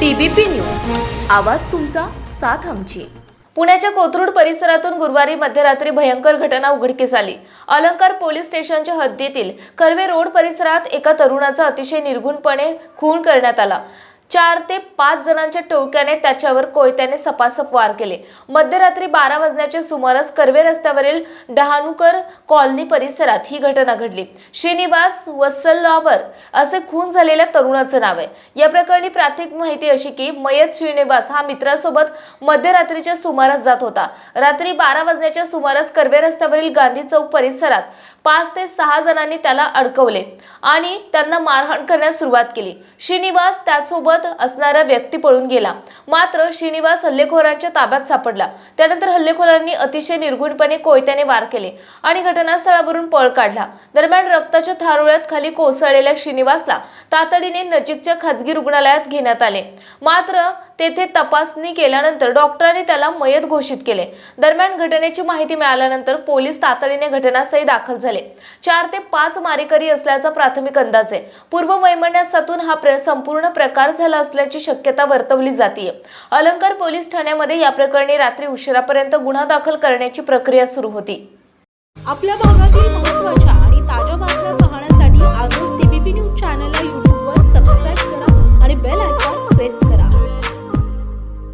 TBP news. आवाज तुमचा साथ आमची. पुण्याच्या कोथरूड परिसरातून गुरुवारी मध्यरात्री भयंकर घटना उघडकीस आली. अलंकार पोलीस स्टेशनच्या हद्दीतील कर्वे रोड परिसरात एका तरुणाचा अतिशय निर्घुणपणे खून करण्यात आला. चार ते पाच जणांच्या टोळक्याने त्याच्यावर कोयत्याने सपासप वार केले. मध्यरात्री बारा वाजण्याच्या सुमारास कर्वे रस्त्यावरील डहाणूकर कॉलनी परिसरात ही घटना घडली. श्रीनिवास वसल्लावर असे खून झालेल्या तरुणाचं नाव आहे. या प्रकरणी प्राथमिक माहिती अशी की मयत श्रीनिवास हा मित्रासोबत मध्यरात्रीच्या सुमारास जात होता. रात्री बारा वाजण्याच्या सुमारास कर्वे रस्त्यावरील गांधी चौक परिसरात पाच ते सहा जणांनी त्याला अडकवले आणि त्यांना मारहाण करण्यास सुरुवात केली. श्रीनिवास त्यासोबत असणारा व्यक्ती पळून गेला. मात्र श्रीनिवास हल्लेखोरांच्या ताब्यात सापडला. त्यानंतर हल्लेखोरांनी अतिशय निर्गुणपणे कोयत्याने वार केले आणि घटनास्थळावरून पळ काढला. दरम्यान रक्ताच्या थारोळ्यात खाली कोसळलेल्या श्रीनिवासला तातडीने नजीकच्या खाजगी रुग्णालयात घेण्यात आले. मात्र तेथे तपासणी केल्यानंतर डॉक्टरांनी त्याला मयत घोषित केले. दरम्यान घटनेची माहिती मिळाल्यानंतर पोलीस तातडीने घटनास्थळी दाखल झाले. चार ते पाच मारेकरी असल्याचा प्राथमिक अंदाज आहे. पूर्व वैमनस्यातून हा प्र- संपूर्ण प्रकार झाला असल्याची शक्यता वर्तवली जाते अलंकार पोलीस ठाण्यामध्ये या प्रकरणी रात्री उशिरापर्यंत गुन्हा दाखल करण्याची प्रक्रिया सुरू होती. आपल्या भागातील